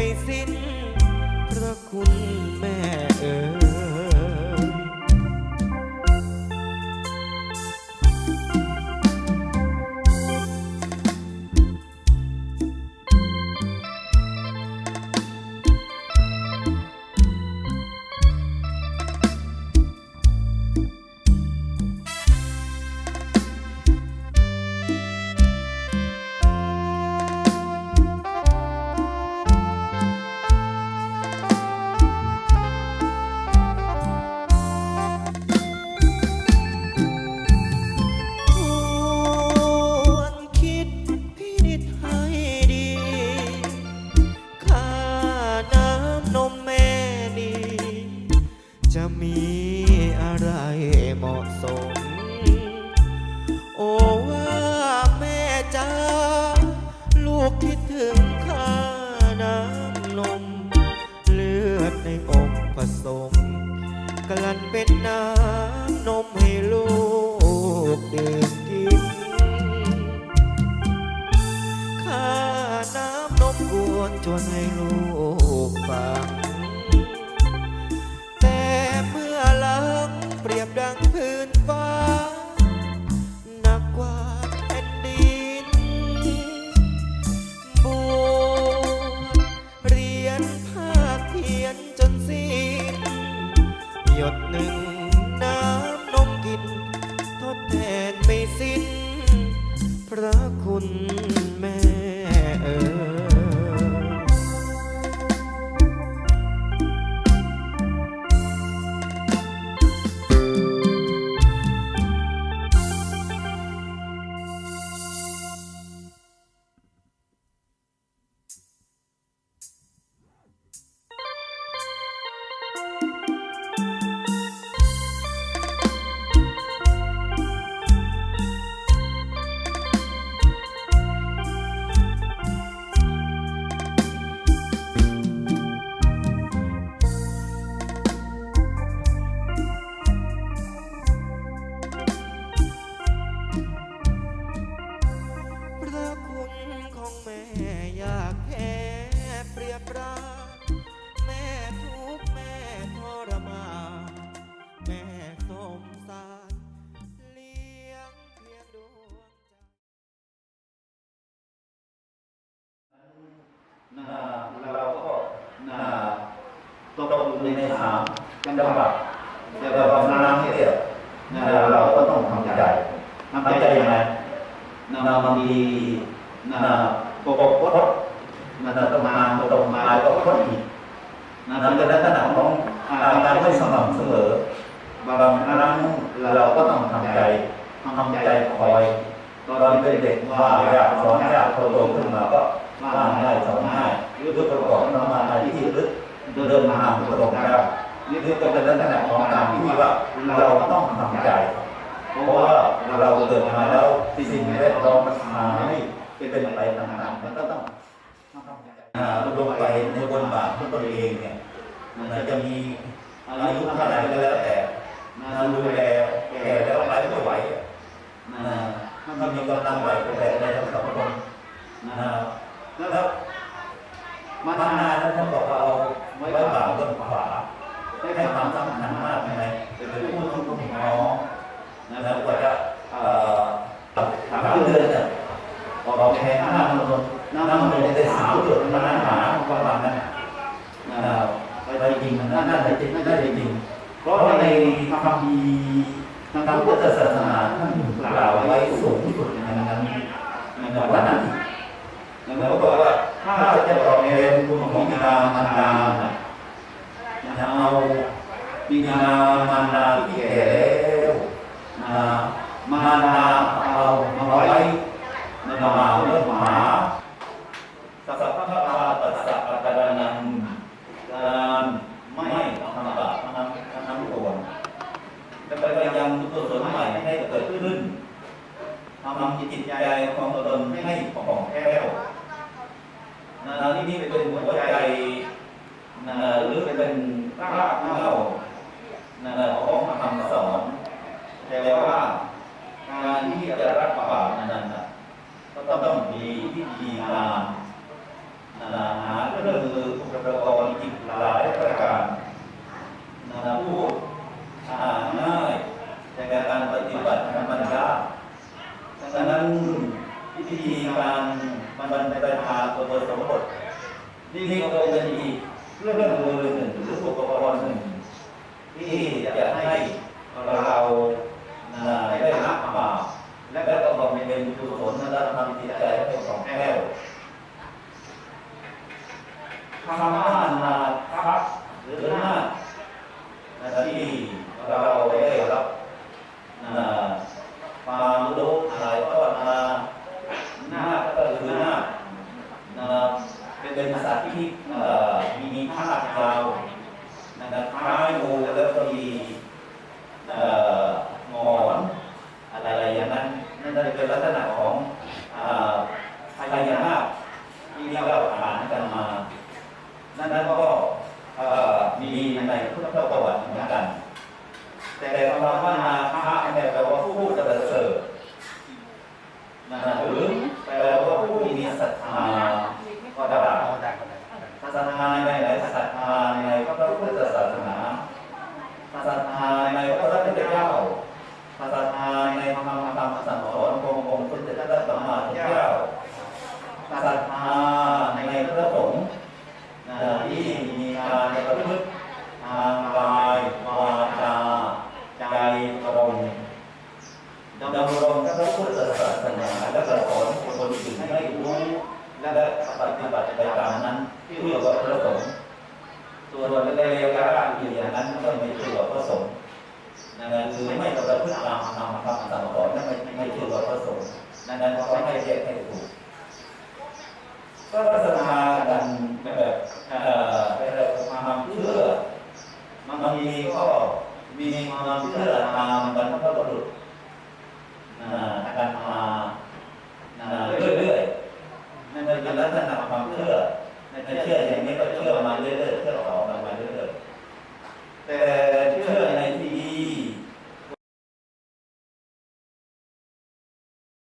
ไม่สิ้นพระคุณแม่เอ๋ อนเป็นน้ำนมให้ลูกดื่มกินข้าน้ำนมกวนชวนให้ ในในสามจังหวัดแต่ว่าน้ำเนี่ยนะเราก็ต้องทำใจทำใจยังไงนาบางทีนาปกปดนาตมาตกมาก็พดอีกนะเป็นลักษณะของการไม่สม่ำเสมอบางครั้งเราก็ต้องทำใจทำใจคอยตอนเป็นเด็กว่าอยากสอนอยากโตโตขึ้นมาก็ว่าง่ายสอนง่ายหรือประกอบน้ำมาที่ลึก เดินมาประกอบได้นี่คือเป็นลักษณะของการที่ว่าเราต้องทำใจ เพราะว่าเราเกิดมาแล้วสิ่งแวดล้อมมันมาให้เป็นไปต่างๆมันก็ต้องลงไปในบนบาทของตัวเองเนี่ยมันจะมีอายุเท่าไหร่ก็แล้วแต่ดูแลแก่แล้วไปไม่ไหวนะถ้ามีกำลังไหวก็แบกได้ทั้งสองคนนะแล้วมานานแล้วท่านบอกว่าเอาไว้บ่าบนขวา ให้ความสำคัญมากไหมเป็นผู้ทุกข์น้องนะแล้วกว่าจะเอ่อถามเดือนเนี่ยเราแพ้น้ำมันน้ำมันได้สามจุดมันนั้นหาประมาณนั้นนะไปจริงนั่นน่าจะจริงน่าจะจริงเพราะในคำพีทางพุทธศาสนาท่านกล่าวไว้สูงที่สุดในนั้นในวันนั้นแล้วบอกว่าถ้าจะตอบแทนคุณของบิดามารดาจะ เอาบิดามารดาที่แก่แล้วนะมารดาเอามาไว้ในบ่าเลือหมาสัพพะพะปัสสะปะกะนังการไม่ทำบาปทำทำตัวและไปยังกุศลใหม่ให้เกิดขึ้นทำจิตใจของตนให้ผ่องแผ้วนะนี่นี่เป็นหัวใจ นะหรือเป็นรากเหง้านะของคำสอนแต่ว่าการที่จะรักบาปนั้นนะก็ต้องมีวิธีการนะหาเครื่องมืออุปกรณ์จิตหลายประการนะพูดอ่าง่ายแต่การปฏิบัติมันยากดังนั้นวิธีการมันเป็นไปทางตัวสมบทนี่ก็เป็นอีก เรื่องมือหนึ่งหรืออุปกรณ์หนึ่งที่จะให้เราได้รับมาและก็บำเพ็ญกุศลและทำจิตใจให้สองแก้วคำว่านาครับหรือนา